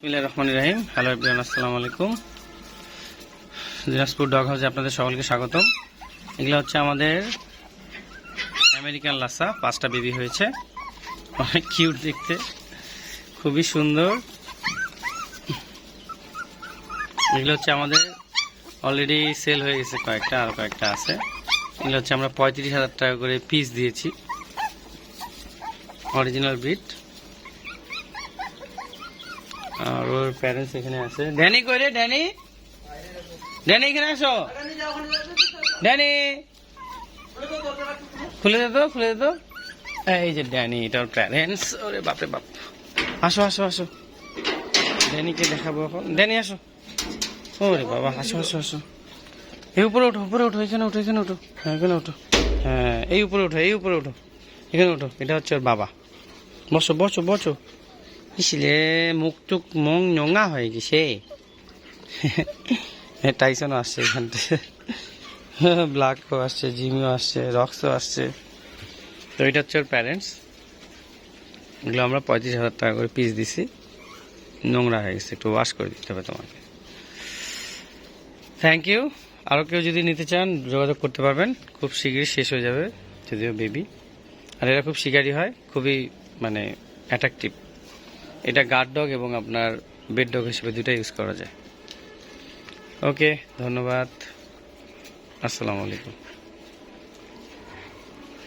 বিসমিল্লাহির রহমানির রহিম। Hello everyone আসসালামু আলাইকুম। দিনাজপুর ডগ হাউসে আপনাদের সকলকে স্বাগতম। এগুলো হচ্ছে আমাদের আমেরিকান লাসা। পাঁচটা বেবি হয়েছে। অনেক কিউট দেখতে। খুবই সুন্দর। এগুলো হচ্ছে আমাদের অলরেডি সেল হয়ে গেছে কয়েকটা, আর কয়েকটা আছে। এগুলো হচ্ছে আমরা পঁয়ত্রিশ হাজার টাকা করে পিস দিয়েছি। অরিজিনাল ব্রিড আর ওর প্যারেন্টস এখানে আছে। ড্যানি কই রে, ড্যানি? ড্যানি, এখানে আসো। ড্যানি! খুলে দে তো, খুলে দে তো। এই যে ড্যানি এটা ওর প্যারেন্টস ওরে বাপরে বাপ। আসো আসো আসো। ড্যানিকে দেখাবো এখন। ড্যানি, আসো। ওরে বাবা, আসো আসো আসো। এই উপরে ওঠো উপরে ওঠো, এখানে ওঠো এখানে ওঠো। হ্যাঁ এখানে ওঠো। হ্যাঁ এই উপরে ওঠো, এই উপরে ওঠো। এখানে ওঠো, এটা হচ্ছে ওর বাবা। বসো বসো বসো। ইসলে মুখ টুক মং নোংা হয়ে গেছে। টাইসনও আসছে এখান থেকে। ব্ল্যাকও আসছে জিমিও আসছে রক্সও আসছে তো এটা হচ্ছে ওর প্যারেন্টস এগুলো আমরা পঁয়ত্রিশ হাজার টাকা করে পিস দিছি। নোংরা হয়ে গেছে, একটু ওয়াশ করে দিতে হবে তোমাকে। থ্যাংক ইউ আরও কেউ যদি নিতে চান, যোগাযোগ করতে পারবেন। খুব শীঘ্রই শেষ হয়ে যাবে, যদিও বেবি আর এরা খুব শিকারি হয়, খুবই মানে অ্যাট্রাকটিভ এটা গার্ড ডগ এবং আপনার বেড ডগ হিসেবে দুটাই ইউজ করা যায়। ওকে ধন্যবাদ। আসসালামু আলাইকুম।